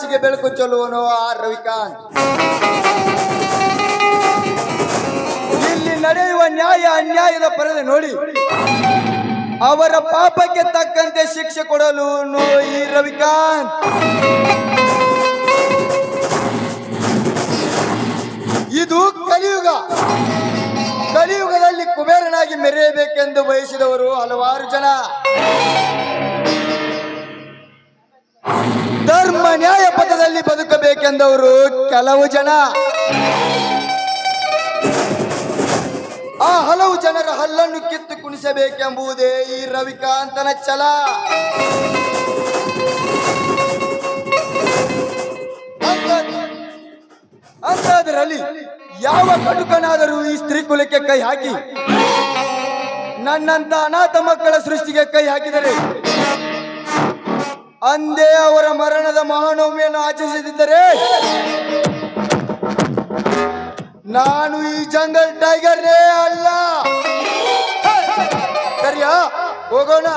ಭೂಮಂಡಲದ ಬೆಳಕು ಚೆಲ್ಲುವನು ಆ ರವಿಕಾಂತ್. ಇಲ್ಲಿ ನಡೆಯುವ ನ್ಯಾಯ ಅನ್ಯಾಯದ ಪರದೆ ನೋಡಿ. ಅವರ ಪಾಪಕ್ಕೆ ತಕ್ಕಂತೆ ಶಿಕ್ಷೆ ಕೊಡಲು ಈ ರವಿಕಾಂತ್. ಇದು ಕಲಿಯುಗ. ಕಲಿಯುಗದಲ್ಲಿ ಕುಬೇರನಾಗಿ ಮೆರೆಯಬೇಕೆಂದು ಬಯಸಿದವರು ಹಲವಾರು ಜನ. ಧರ್ಮ ನ್ಯಾಯ ಪಥದಲ್ಲಿ ಬದುಕಬೇಕೆಂದವರು ಕೆಲವು ಜನ. ಆ ಹಲವು ಜನರ ಹಲ್ಲನ್ನು ಕಿತ್ತು ಕುಣಿಸಬೇಕೆಂಬುದೇ ಈ ರವಿಕಾಂತನ ಛಲ. ಅಂತ- ಅಂತಾದರಲ್ಲಿ ಯಾವ ಕಟುಕನಾದರೂ ಈ ಸ್ತ್ರೀ ಕುಲಕ್ಕೆ ಕೈ ಹಾಕಿ ನನ್ನಂತ ಅನಾಥ ಮಕ್ಕಳ ಸೃಷ್ಟಿಗೆ ಕೈ ಹಾಕಿದರೆ ಅಂದೇ ಅವರ ಮರಣದ ಮಹಾನವಮಿಯನ್ನು ಆಚರಿಸದಿದ್ದರೆ ನಾನು ಈ ಜಂಗಲ್ ಟೈಗರ್ನೇ ಅಲ್ಲ ಸರಿಯಾ ಹೋಗೋಣ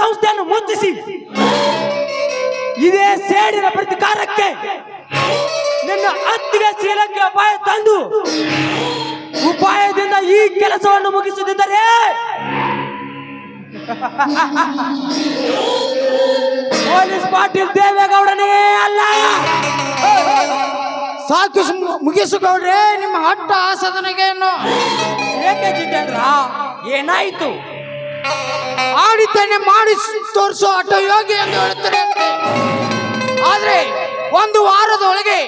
ಸಂಸ್ಥೆಯನ್ನು ಮುಚ್ಚಿಸಿ. ಇದೇ ಸೇಡಿನ ಪ್ರತಿಕಾರಕ್ಕೆ ನಿನ್ನ ಅತ್ತಿಗೆ ಶ್ರೀಲಂಕೆ ಅಪಾಯ ತಂದು ಉಪಾಯದಿಂದ ಈ ಕೆಲಸವನ್ನು ಮುಗಿಸುತ್ತಿದ್ದರೆ ಪೊಲೀಸ್ ಪಾಟೀಲ್ ದೇವೇಗೌಡನೇ ಅಲ್ಲ. ಸಾಕು ಮುಗಿಸಿಕೊಂಡ್ರೆ ಮುಗಿಸು ಗೌಡ್ರೆ ನಿಮ್ಮ ಹಟ್ಟ ಆಸದನಿಗೆಯನ್ನು ಏಕೆ ಜಿತೇಂದ್ರ? ಏನಾಯ್ತು? ಆಡಿದ್ದನ್ನೇ ಮಾಡಿ ತೋರಿಸೋ ಅಟ ಯೋಗಿ ಎಂದು ಹೇಳುತ್ತಾರೆ. ಆದ್ರೆ ಒಂದು ವಾರದೊಳಗೆ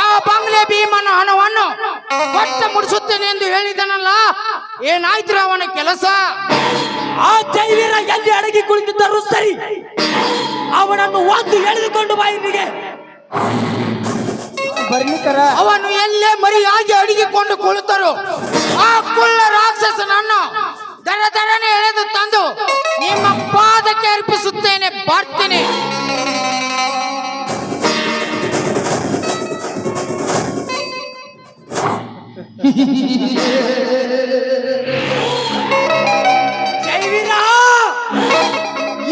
ಆ ಬಂಗ್ಲೆ ಭೀಮನ ಹಣವನ್ನು ಕೊಟ್ಟ ಮುಡಿಸುತ್ತೇನೆ ಎಂದು ಹೇಳಿದನಲ್ಲ ಏನಾಯ್ತು ಅವನ ಕೆಲಸ? ಆ ಜೈವೀರ ಎಲ್ಲಿ ಅಡಗಿ ಕುಳಿತಿದ್ದರು ಸರಿ ಅವನನ್ನು ಒಂದು ಎಳೆದುಕೊಂಡು ಬಾಯಿನಿಗೆ ಬರ್ಲಿಕ್ಕರ ಅವನು ಎಲ್ಲೇ ಮರಿಯಾಗಿ ಅಡಗಿಕೊಂಡು ಕುಳಿತರು. ಆ ಕುಳ್ಳ ರಾಕ್ಷಸನನ್ನು ದರ ದರನೆ ಎಳೆದು ತಂದು ನಿಮ್ಮ ಪಾದಕ್ಕೆ ಅರ್ಪಿಸುತ್ತೇನೆ, ಬರ್ತೀನಿ. ಜೈವೀರ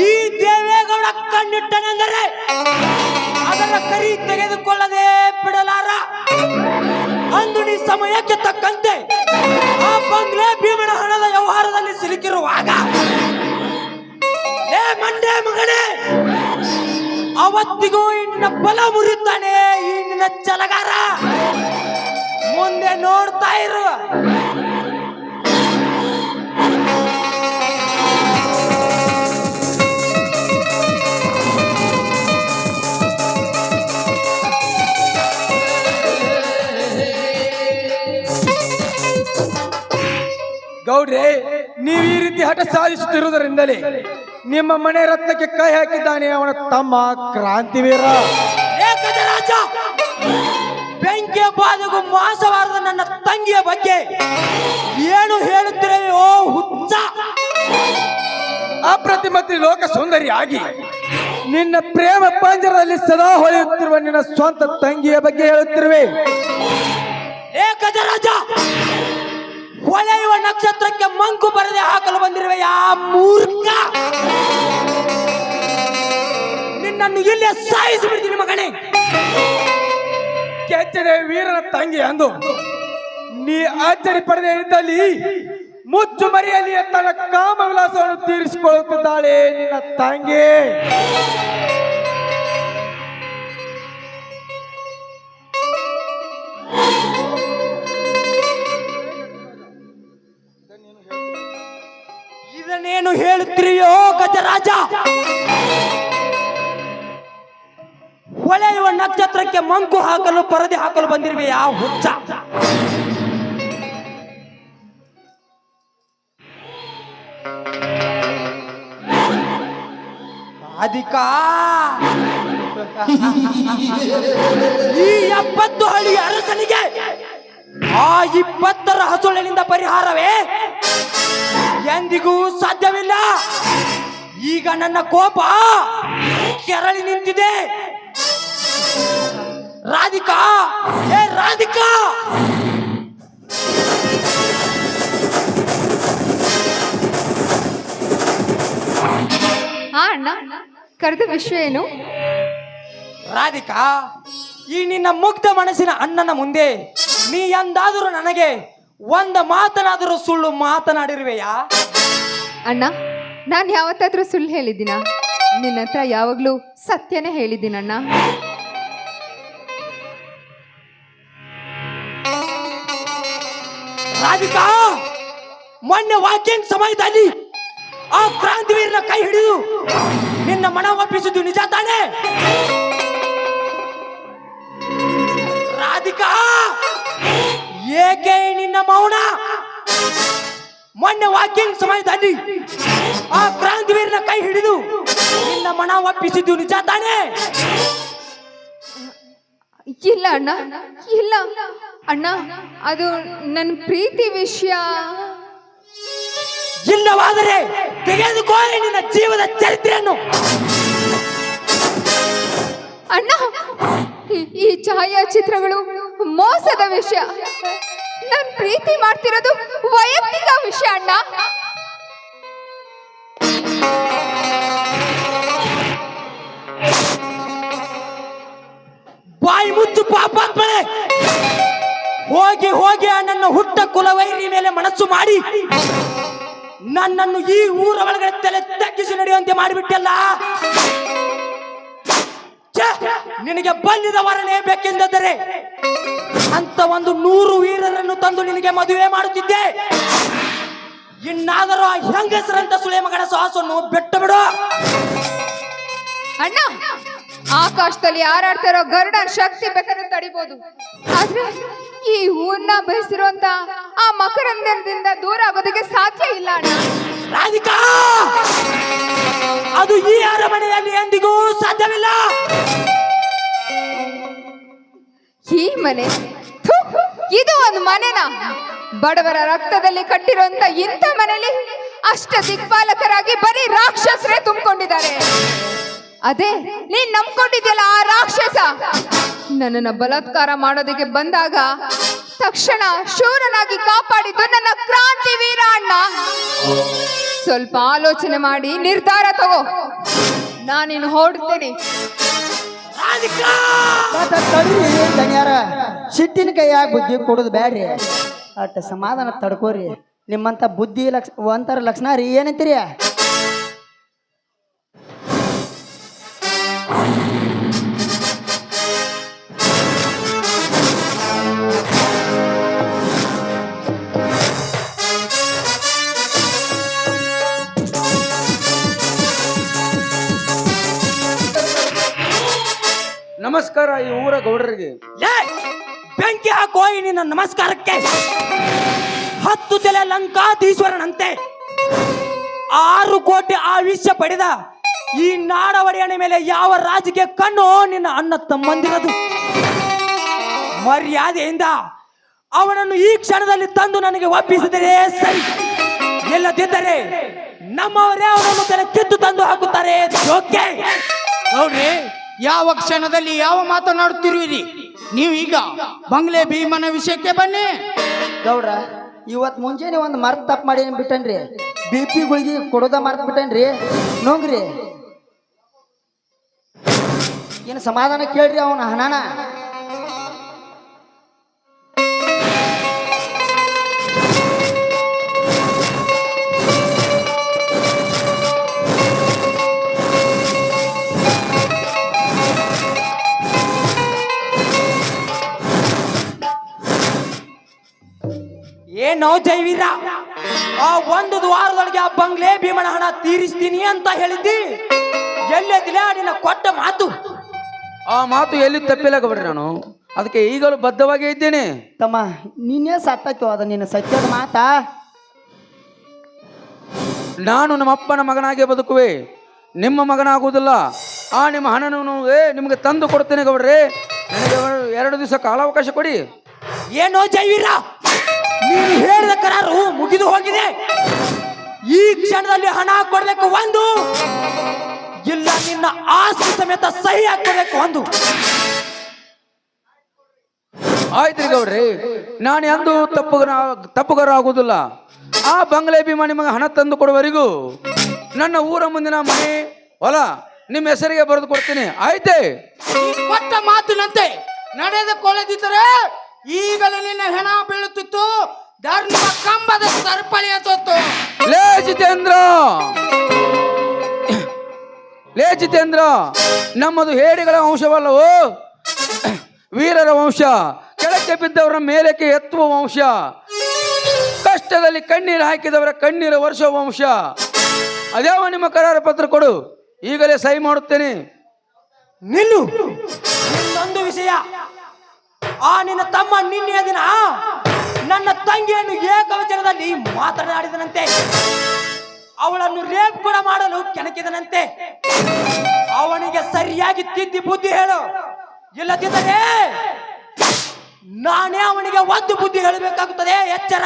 ಈ ದೇವೇಗೌಡ ಕಣ್ಣಿಟ್ಟನೆಂದರೆ ಅದರ ಕರಿ ತೆಗೆದುಕೊಳ್ಳದೆ ಬಿಡಲಾರ? ಅಂದು ಸಮಯಕ್ಕೆ ತಕ್ಕಂತೆ ಆ ಬಂಗ್ಲೆ ಭೀಮನ ಹಣದ ವ್ಯವಹಾರದಲ್ಲಿ ಸಿಲುಕಿರುವಾಗ, ಏ ಮಂಡೆ ಮಗನೇ ಅವತ್ತಿಗೂ ಇನ್ನ ಬಲ ಮುರಿತಾನೆ, ಈ ನಿನ್ನ ಚಲಗಾರ. ಮುಂದೆ ನೋಡ್ತಾ ಇರು. ಗೌಡ್ರೆ ನೀವು ಈ ರೀತಿ ಹಠ ಸಾಧಿಸುತ್ತಿರುವುದರಿಂದಲೇ ನಿಮ್ಮ ಮನೆ ರತ್ನಕ್ಕೆ ಕೈ ಹಾಕಿದ್ದಾನೆ ಅವನ ತಮ್ಮ ಕ್ರಾಂತಿವೀರ. ಏಕಜರಾಜ ಬೆಂಕಿಯ ಬಾಧೆಗೂ ಮಾಸವಾರದ ನನ್ನ ತಂಗಿಯ ಬಗ್ಗೆ ಏನು ಹೇಳುತ್ತಿರೆಯೋ ಹುಚ್ಚ. ಅಪ್ರತಿಮತಿ ಅಪ್ರತಿಮ ಲೋಕ ಸುಂದರಿಯಾಗಿ ನಿನ್ನ ಪ್ರೇಮ ಪಂಜರದಲ್ಲಿ ಸದಾ ಹೊಳೆಯುತ್ತಿರುವ ನಿನ್ನ ಸ್ವಂತ ತಂಗಿಯ ಬಗ್ಗೆ ಹೇಳುತ್ತಿರುವೆ. ಏ ಗಜರಾಜ ಹೊಳೆಯುವ ನಕ್ಷತ್ರಕ್ಕೆ ಮಂಕು ಬರದೆ ಹಾಕಲು ಬಂದಿರುವೆ, ಯಾ ಮೂರ್ಖ! ನಿನ್ನನ್ನು ಇಲ್ಲೇ ಸಾಯಿಸಿ ಬಿಡ್ತೀನಿ ಮಗನೇ ಕೆಚ್ಚದೆ ವೀರನ ತಂಗಿ ಅಂದು, ನೀ ಆಶ್ಚರ್ಯ ಪಡೆದೇ ಇದ್ದಲ್ಲಿ ಮುಚ್ಚು ಮರಿಯಲ್ಲಿ ತನ್ನ ಕಾಮ ವಿಲಾಸವನ್ನು ತೀರಿಸಿಕೊಳ್ಳುತ್ತಿದ್ದಾಳೆ ನಿನ್ನ ತಂಗಿ! ಇದನ್ನೇನು ಹೇಳುತ್ತಿರಿಯೋ ಗಜರಾಜ? ಹೊಳೆಯುವ ನಕ್ಷತ್ರಕ್ಕೆ ಮಂಕು ಹಾಕಲು, ಪರದೆ ಹಾಕಲು ಬಂದಿರುವೆ ಯಾವ ಹುಚ್ಚ. ಅಧಿಕ ಈ ಎಪ್ಪತ್ತು ಹಳ್ಳಿ ಅರಸನಿಗೆ ಆ ಇಪ್ಪತ್ತರ ಹಸುಳಿನಿಂದ ಪರಿಹಾರವೇ? ಎಂದಿಗೂ ಸಾಧ್ಯವಿಲ್ಲ. ಈಗ ನನ್ನ ಕೋಪ ಕೆರಳಿ ನಿಂತಿದೆ. ರಾಧಿಕಾ ಏ ರಾಧಿಕಾ! ಅಣ್ಣ ಕರೆದ ವಿಷಯ ಏನು? ರಾಧಿಕಾ ಈ ನಿನ್ನ ಮುಗ್ಧ ಮನಸ್ಸಿನ ಅಣ್ಣನ ಮುಂದೆ ನೀ ಎಂದಾದರೂ ನನಗೆ ಒಂದ ಮಾತನಾದರೂ ಸುಳ್ಳು ಮಾತನಾಡಿರುವೆಯಾ? ಅಣ್ಣ ನಾನು ಯಾವತ್ತಾದ್ರೂ ಸುಳ್ಳು ಹೇಳಿದ್ದೀನ? ನಿನ್ನ ಹತ್ರ ಯಾವಾಗಲೂ ಸತ್ಯನೇ ಹೇಳಿದ್ದೀನಣ್ಣ. ರಾಧಿಕಾ ಮೊನ್ನೆ ವಾಕಿಂಗ್ ಸಮಯದಲ್ಲಿ ಆ ಕ್ರಾಂತಿವೀರನ ಕೈ ಹಿಡಿದು ನಿನ್ನ ಮನ ಒಪ್ಪಿಸಿದ್ದು ನಿಜ ತಾನೇ? ರಾಧಿಕಾ! ಮೌನ. ಮೊನ್ನೆ ವಾಕಿಂಗ್ ಸಮಯದಲ್ಲಿ ಆ ಕ್ರಾಂತಿವೀರನ ಕೈ ಹಿಡಿದು ನಿನ್ನ ಮನ ಒಪ್ಪಿಸಿದ್ದು ನಿಜ ತಾನೇ? ಇಲ್ಲ ಅಣ್ಣ ಇಲ್ಲ. ಅಣ್ಣ ಅದು ನನ್ನ ಪ್ರೀತಿ ವಿಷಯ. ಇಲ್ಲವಾದರೆ ತೆಗೆದುಕೋ ನಿನ್ನ ಜೀವದ ಚರಿತ್ರೆಯನ್ನು. ಅಣ್ಣ ಈ ಛಾಯಾಚಿತ್ರಗಳು ಮೋಸದ ವಿಷಯ. ನಾನು ಪ್ರೀತಿ ಮಾಡ್ತಿರೋದು ವೈಯಕ್ತಿಕ ವಿಷಯ, ಅಣ್ಣ. ಬಾಯಿ ಮುಚ್ಚು ಪಾಪಾತ್ಮನೆ ಹೋಗಿ ಹೋಗಿ ನನ್ನ ಹುಟ್ಟ ಕುಲವೈರಿ ಮೇಲೆ ಮನಸ್ಸು ಮಾಡಿ. ನನ್ನನ್ನು ಈ ಊರ ಒಳಗಡೆ ತಲೆ ತಗ್ಗಿಸಿ ನಡೆಯುವಂತೆ ಮಾಡಿಬಿಟ್ಟಲ್ಲ! ನಿನಗೆ ಬಂದಿದ ವರನೇ ಬೇಕೆಂದರೆ ಅಂತ ಒಂದು ನೂರು ವೀರರನ್ನು ತಂದು ನಿನಗೆ ಮದುವೆ ಮಾಡುತ್ತಿದ್ದೆ. ಇನ್ನಾದರೂ ಆ ಹೆಂಗಸರಂತ ಸುಳೆ ಮಗನ ಸಾಹಸವನ್ನು ಬಿಟ್ಟು ಬಿಡು. ಅಣ್ಣ ಆಕಾಶದಲ್ಲಿ ಹಾರಾಡ್ತಿರೋ ಗರುಡ ಶಕ್ತಿ ಬೇಕಾದ್ರೆ ತಡಿಬೋದು. ಆದ್ರೆ ಈ ಊರ್ನ ಬಯಸಿರುವಂತ ಆ ಮಕರಂದರದಿಂದ ದೂರ ಆಗೋದಕ್ಕೆ ಸಾಧ್ಯ ಇಲ್ಲ ಅಣ್ಣ. ರಾಧಿಕಾ! ಅದು ಈ ಅರಮನೆಯಲ್ಲಿ ಎಂದಿಗೂ ಸಾಧ್ಯವಿಲ್ಲ. ಈ ಮನೆ ಇದು ಒಂದು ಮನೆನ? ಬಡವರ ರಕ್ತದಲ್ಲಿ ಕಟ್ಟಿರುವಂತ ಇಂಥ ಮನೆಯಲ್ಲಿ ಅಷ್ಟ ದಿಗ್ಪಾಲಕರಾಗಿ ಬರೀ ರಾಕ್ಷಸರೇ ತುಂಬಿಕೊಂಡಿದ್ದಾರೆ. ಅದೇ, ನೀನ್ ನಂಬ್ಕೊಂಡಿದ್ಯಲ್ಲ ಆ ರಾಕ್ಷಸ? ನನ್ನನ್ನ ಬಲಾತ್ಕಾರ ಮಾಡೋದಕ್ಕೆ ಬಂದಾಗ ತಕ್ಷಣ ಶೂರನಾಗಿ ಕಾಪಾಡಿದ್ದು ನನ್ನ ಕ್ರಾಂತಿ ವೀರ ಅಣ್ಣ ಸ್ವಲ್ಪ ಆಲೋಚನೆ ಮಾಡಿ ನಿರ್ಧಾರ ತಗೋ. ನಾನಿನ್ನು ಹೊರಡ್ತೇನೆ. ರಾಧಿಕಾ ದಣ್ಯಾರ ಸಿಟ್ಟಿನ ಕೈಯಾಗ ಬುದ್ಧಿ ಕೊಡೋದು ಬ್ಯಾಡ್ರಿ. ಅಟ್ ಸಮಾಧಾನ ತಡ್ಕೋರಿ. ನಿಮ್ಮಂತ ಬುದ್ಧಿ ಲಕ್ಷ, ಒಂಥರ ಲಕ್ಷಣ ರೀ ಏನಂತೀರಿ? ನಮಸ್ಕಾರ ಈ ಊರ ಗೌಡರಿಗೆ. ಲೇ, ಬೆಂಕಿ ಹಾಕೋ ಈ ನಿನ್ನ ನಮಸ್ಕಾರಕ್ಕೆ. ಹತ್ತು ತಲೆ ಲಂಕಾಧೀಶ್ವರನಂತೆ ಆರು ಕೋಟಿ ಆಯುಷ್ಯ ಪಡೆದ ಈ ನಾಡ ಒಡೆಯನ ಮೇಲೆ ಯಾವ ರಾಜಕೀಯ ಕಣ್ಣು ನಿನ್ನ ಅಣ್ಣ ತಮ್ಮಂದಿರದು. ಮರ್ಯಾದೆಯಿಂದ ಅವನನ್ನು ಈ ಕ್ಷಣದಲ್ಲಿ ತಂದು ನನಗೆ ಒಪ್ಪಿಸಿದರೆ ಸರಿ. ಇಲ್ಲದಿದ್ದರೆ ನಮ್ಮವರೇ ಅವನನ್ನು ತಲೆ ಕಿತ್ತು ತಂದು ಹಾಕುತ್ತಾರೆ. ಓಕೆ ನೋಡ್ರಿ ಯಾವ ಕ್ಷಣದಲ್ಲಿ ಯಾವ ಮಾತನಾಡುತ್ತಿರುವಿರಿ? ನೀವು ಈಗ ಬಂಗ್ಲೆ ಭೀಮನ ವಿಷಯಕ್ಕೆ ಬನ್ನಿ. ಗೌಡ್ರ ಇವತ್ತು ಮುಂಜಾನೆ ಒಂದು ಮರ್ತ್ ತಪ್ಪು ಮಾಡಿ ಬಿಟ್ಟನ್ರಿ? ಬಿ ಪಿ ಗುಳಿಗೆ ಕೊಡೋದ ಮರ್ತ್ ಬಿಟ್ಟನ್ರಿ? ನೋಂಗ್ರಿ. ಏನು ಸಮಾಧಾನ ಕೇಳ್ರಿ ಅವನ ಹಣನ? ಏನೋ ಜೈವೀರ. ಆ ಒಂದು ವಾರದೊಳಗೆ ಆ ಬಂಗ್ಲೆ ಭೀಮನ ಹಣ ತೀರಿಸ್ತೀನಿ ಅಂತ ಹೇಳಿದ್ದಿ. ಎಲ್ಲೆದಿಲ್ಲ ನಿನ್ನ ಕೊಟ್ಟ ಮಾತು. ಆ ಮಾತು ಎಲ್ಲಿ ತಪ್ಪಿಲ್ಲ ಗೌಡ್ರಿ ನಾನು? ಅದಕ್ಕೆ ಈಗಲೂ ಬದ್ಧವಾಗಿ ಇದ್ದೇನೆ. ತಮ್ಮ ನೀನೇ ಸತ್ತಾಯ್ತು ಅದ ನಿನ್ನ ಸತ್ಯದ ಮಾತಾ? ನಾನು ನಮ್ಮ ಅಪ್ಪನ ಮಗನಾಗಿ ಬದುಕುವೆ. ನಿಮ್ಮ ಮಗನಾಗುವುದಿಲ್ಲ. ಆ ನಿಮ್ಮ ಹಣನೂ ಏ, ನಿಮಗೆ ತಂದು ಕೊಡ್ತೇನೆ ಗೌಡ್ರೆ. ನನಗೆ ಎರಡು ದಿವಸ ಕಾಲಾವಕಾಶ ಕೊಡಿ. ಏನೋ ಜೈವೀರ. ನೀನು ಹೇಳಿದ ಕರಾರು ಮುಗಿದು ಹೋಗಿದೆ. ಈ ಕ್ಷಣದಲ್ಲಿ ಹಣ ಕೊಡಬೇಕು ಒಂದು. ಇಲ್ಲ ನಿನ್ನ ಆಸ್ತಿ ಸಮೇತ ಸಹಿ ಹಾಕೊಡ್ಬೇಕು ಒಂದು. ಆಯ್ತು ಗೌಡ್ರಿ ನಾನು ಎಂದೂ ತಪ್ಪುಗರ ತಪ್ಪುಗಾರ ಆಗುವುದಿಲ್ಲ ಆ ಬಂಗ್ಲೆ ಬಿಮ ನಿಮಗೆ ಹಣ ತಂದು ಕೊಡುವವರೆಗೂ ನನ್ನ ಊರ ಮುಂದಿನ ಮನೆ ಹೊಲ ನಿಮ್ಮ ಹೆಸರಿಗೆ ಬರೆದು ಕೊಡ್ತೀನಿ. ಆಯ್ತೆ? ಕೊಟ್ಟ ಮಾತಿನಂತೆ ನಡೆದುಕೊಳ್ಳದಿದ್ದರೆ ಈಗಲೇ ನಿನ್ನ ಹೆಣ ಬೀಳುತ್ತಿತ್ತು. ಧರ್ಮ ಕಂಬದ ಸರಪಳಿ ತೊತ್ತು ಲೇ ಜಿತೇಂದ್ರ! ಲೇ ಜಿತೇಂದ್ರ! ನಮ್ಮದು ಹೇಡಿಗಳ ವಂಶವಲ್ಲವೋ? ವೀರರ ವಂಶ ಕೆಳಕ್ಕೆ ಬಿದ್ದವರ ಮೇಲಕ್ಕೆ ಎತ್ತುವ ವಂಶ ಕಷ್ಟದಲ್ಲಿ ಕಣ್ಣೀರು ಹಾಕಿದವರ ಕಣ್ಣೀರು ವರ್ಷ ವಂಶ. ಅದ್ಯಾವ ನಿಮ್ಮ ಕರಾರ ಪತ್ರ ಕೊಡು ಈಗಲೇ ಸಹಿ ಮಾಡುತ್ತೇನೆ. ನಿಲ್ಲು. ಇನ್ನೊಂದು ವಿಷಯ. ಆ ನಿನ್ನ ತಮ್ಮ ನಿನ್ನೆಯ ದಿನ ನನ್ನ ತಂಗಿಯನ್ನು ಏಕವಚನದಲ್ಲಿ ಮಾತನಾಡಿದನಂತೆ. ಅವಳನ್ನು ರೇಪ್ ಕೂಡ ಮಾಡಲು ಕೆಣಕಿದನಂತೆ. ಅವನಿಗೆ ಸರಿಯಾಗಿ ತಿದ್ದಿ ಬುದ್ಧಿ ಹೇಳು. ಇಲ್ಲದಿದ್ದರೆ ನಾನೇ ಅವನಿಗೆ ಒಂದು ಬುದ್ಧಿ ಹೇಳಬೇಕಾಗುತ್ತದೆ. ಎಚ್ಚರ.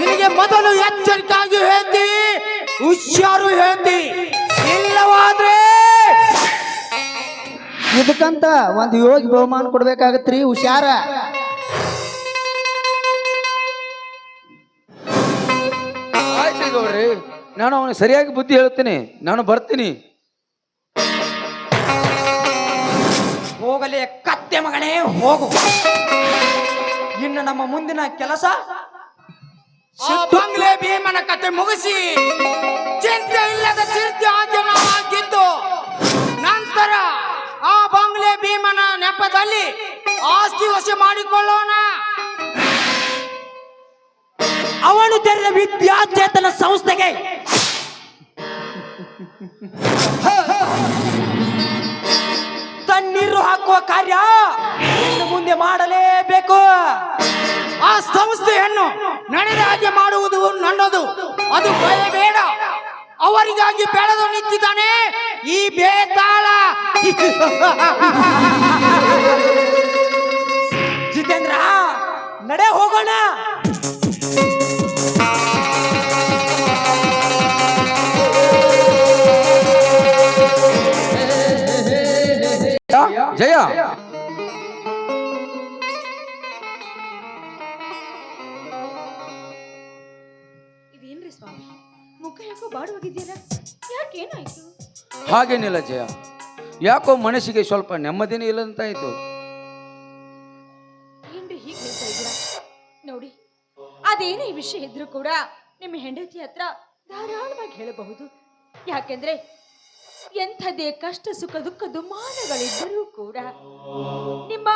ನಿನಗೆ ಮೊದಲು ಎಚ್ಚರಿಕೆಯಾಗಿ ಹೇಳ್ತೀವಿ ಹುಷಾರು ಹೇಳ್ತಿ. ಇಲ್ಲವಾದ್ರೆ ಇದಕ್ಕಂತ ಒಂದು ಯೋಗಿ ಬಹುಮಾನ ಕೊಡ್ಬೇಕಾಗತ್ರಿ ಹುಷಾರ. ನಾನು ಅವನಿಗೆ ಸರಿಯಾಗಿ ಬುದ್ಧಿ ಹೇಳ್ತೀನಿ ನಾನು ಬರ್ತೀನಿ. ಹೋಗಲೇ ಕತ್ತೆ ಮಗನೇ ಹೋಗು. ಇನ್ನು ನಮ್ಮ ಮುಂದಿನ ಕೆಲಸ ಆ ಬಂಗ್ಲೆ ಭೀಮನ ಕತೆ ಮುಗಿಸಿ ಚಿಂತೆ ಇಲ್ಲದ ಚಿಂತೆ ಆಗಿದ್ದು ನಂತರ ಆ ಬಂಗ್ಲೆ ಭೀಮನ ನೆಪದಲ್ಲಿ ಆಸ್ತಿ ವಶ ಮಾಡಿಕೊಳ್ಳೋಣ. ಅವನು ತೆರೆದ ವಿದ್ಯಾಚೇತನ ಸಂಸ್ಥೆಗೆ. ತಣ್ಣೀರು ಹಾಕುವ ಕಾರ್ಯ ಇನ್ನು ಮುಂದೆ ಮಾಡಲೇಬೇಕು. ಆ ಸಂಸ್ಥೆಯನ್ನು ನಡೆದ ಮಾಡುವುದು ನನ್ನದು. ಅದು ಭಯಬೇಡ. ಅವರಿಗಾಗಿ ಬೆಳೆದು ನಿಂತಿದ್ದಾನೆ ಈ ಬೇತಾಳ. ಜಿತೇಂದ್ರ, ನಡೆ ಹೋಗೋಣ. ಜಯ. ಇದೇನ್ರಿ ಸ್ವಾಮಿ? ಮುಖ ಯಾಕೋ ಬಾಡುವಾಗಿದ್ದೀರಾ ಯಾಕೇನಾಯ್ತು? ಹಾಗೇನಿಲ್ಲ ಜಯ. ಯಾಕೋ ಮನಸ್ಸಿಗೆ ಸ್ವಲ್ಪ ನೆಮ್ಮದಿನೇ ಇಲ್ಲಂತಾಯ್ತು ಏನ್ರಿ ಹೀಗೆ ಹೇಳ್ತಾ ಇದ್ದೀರಾ? ನೋಡಿ ಅದೇನೇ ವಿಷಯ ಇದ್ರೂ ಕೂಡ ನಿಮ್ಮ ಹೆಂಡತಿ ಹತ್ರ ಧಾರಾಳವಾಗಿ ಹೇಳಬಹುದು. ಯಾಕೆಂದ್ರೆ ಎಂಥದೇ ಕಷ್ಟ ಸುಖ ದುಃಖ ದುಮಾನಗಳಿದ್ದರೂ ಕೂಡ ನಿಮ್ಮ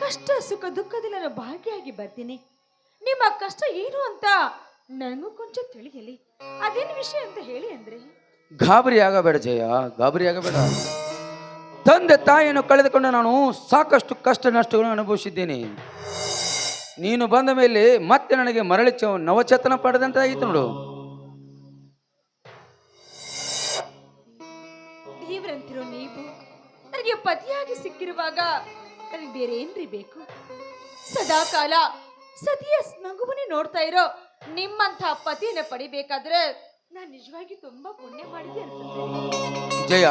ಕಷ್ಟ ಸುಖ ದುಃಖದಲ್ಲಿ ನಾನು ಭಾಗಿಯಾಗಿ ಬರ್ತೀನಿ. ನಿಮ್ಮ ಕಷ್ಟ ಏನು ಅಂತ ನನಗೂ ಕೊಂಚ ತಿಳಿಯಲಿ. ಅದೇನು ವಿಷಯ ಅಂತ ಹೇಳಿ ಅಂದ್ರೆ? ಗಾಬರಿ ಆಗಬೇಡ ಜಯ, ಗಾಬರಿ ಆಗಬೇಡ. ತಂದೆ ತಾಯಿಯನ್ನು ಕಳೆದುಕೊಂಡು ನಾನು ಸಾಕಷ್ಟು ಕಷ್ಟ ನಷ್ಟಗಳನ್ನು ಅನುಭವಿಸಿದ್ದೇನೆ. ನೀನು ಬಂದ ಮೇಲೆ ಮತ್ತೆ ನನಗೆ ಮರಳಿ ನವಚೇತನ ಪಡೆದಂತಾಯಿತು ನೋಡು. ಪತಿಯಾಗಿ ಸಿಕ್ಕಿರುವಾಗ ನನಗೆ ಬೇರೆ ಏನ್ರಿ ಬೇಕು? ಸದಾ ಕಾಲ ಸತಿಯ ನಗುವನ್ನೇ ನೋಡ್ತಾ ಇರೋ ನಿಮ್ಮಂಥ ಪತಿಯನ್ನು ಪಡಿಬೇಕಾದ್ರೆ ನಾನು ನಿಜವಾಗಿ ತುಂಬಾ ಪುಣ್ಯ ಮಾಡಿದೆ ಅನ್ಸುತ್ತೆ. ಜಯ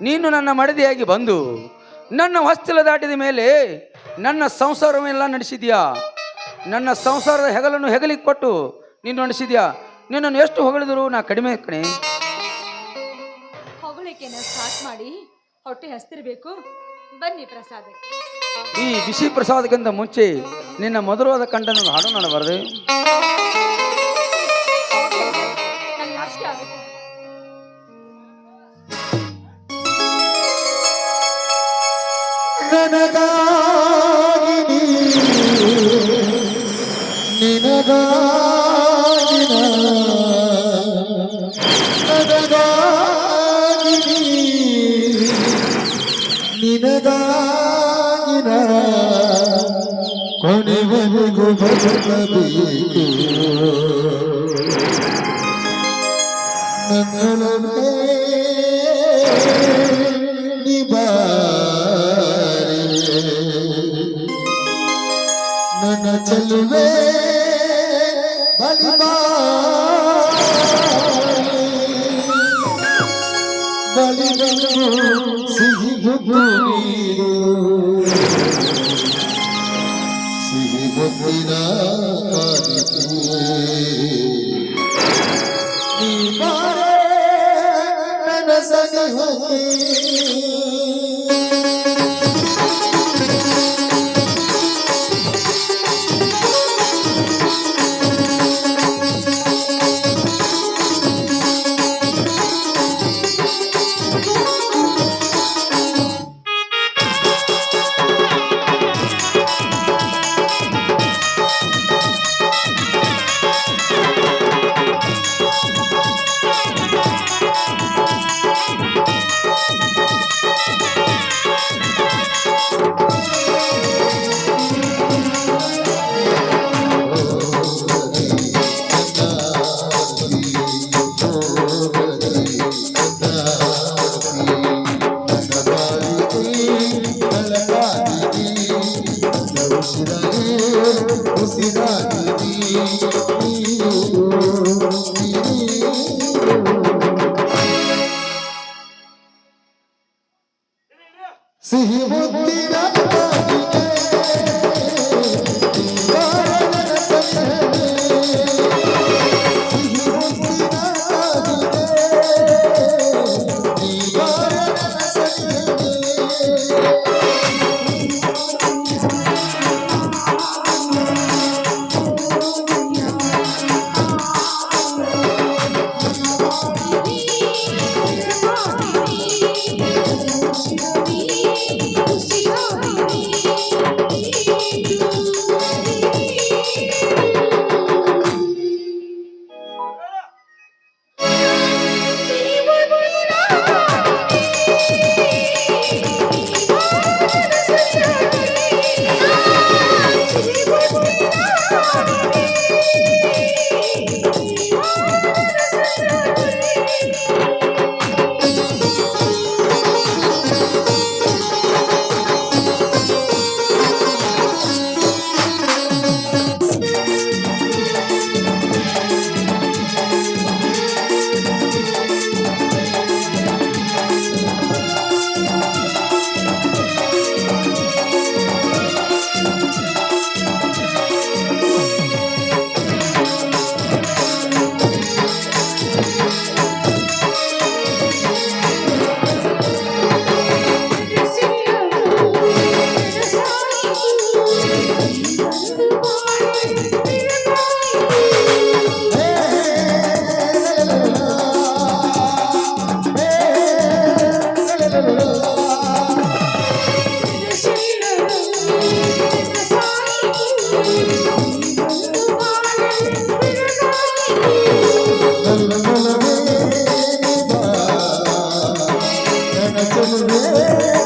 ನೀನು ನನ್ನ ಮಡದಿಯಾಗಿ ಬಂದು ನನ್ನ ಹೊಸ್ತಿಲ ದಾಟಿದ ಮೇಲೆ ನನ್ನ ಸಂಸಾರವೆಲ್ಲ ನಡೆಸಿದ್ಯಾ? ನನ್ನ ಸಂಸಾರದ ಹೆಗಲನ್ನು ಹೆಗಲಿಗೆ ಕೊಟ್ಟು ನೀನು ನಡೆಸಿದ್ಯಾ? ನಿನ್ನನ್ನು ಎಷ್ಟು ಹೊಗಳಿದ್ರು ನಾ ಕಡಿಮೆ ಕಣೆ. ಹೊಗಳಿಕೆನ ಸ್ಟಾರ್ಟ್ ಮಾಡಿ ಹೊಟ್ಟೆ ಹಸ್ತಿರ್ಬೇಕು. ಬನ್ನಿ ಪ್ರಸಾದಕ್ಕೆ ಈ ಬಿಸಿ ಪ್ರಸಾದಕ್ಕಿಂತ ಮುಂಚೆ ನಿನ್ನ ಮಧುರವಾದ ಕಂಠನ ಹಾಡು ನೋಡಬಾರದು ನಂಗೆ ನಾಚಿಕೆ ಆಗುತ್ತೆ. ನನಗಾಗಿ ಕೊನೆವರೆಗೂ ಬದುಕಬೇಕು ನನ್ನೊಲವೇ ನಿಬಾರೆ ನನ್ನ ಚೆಲುವೆ ಸಿಹಿ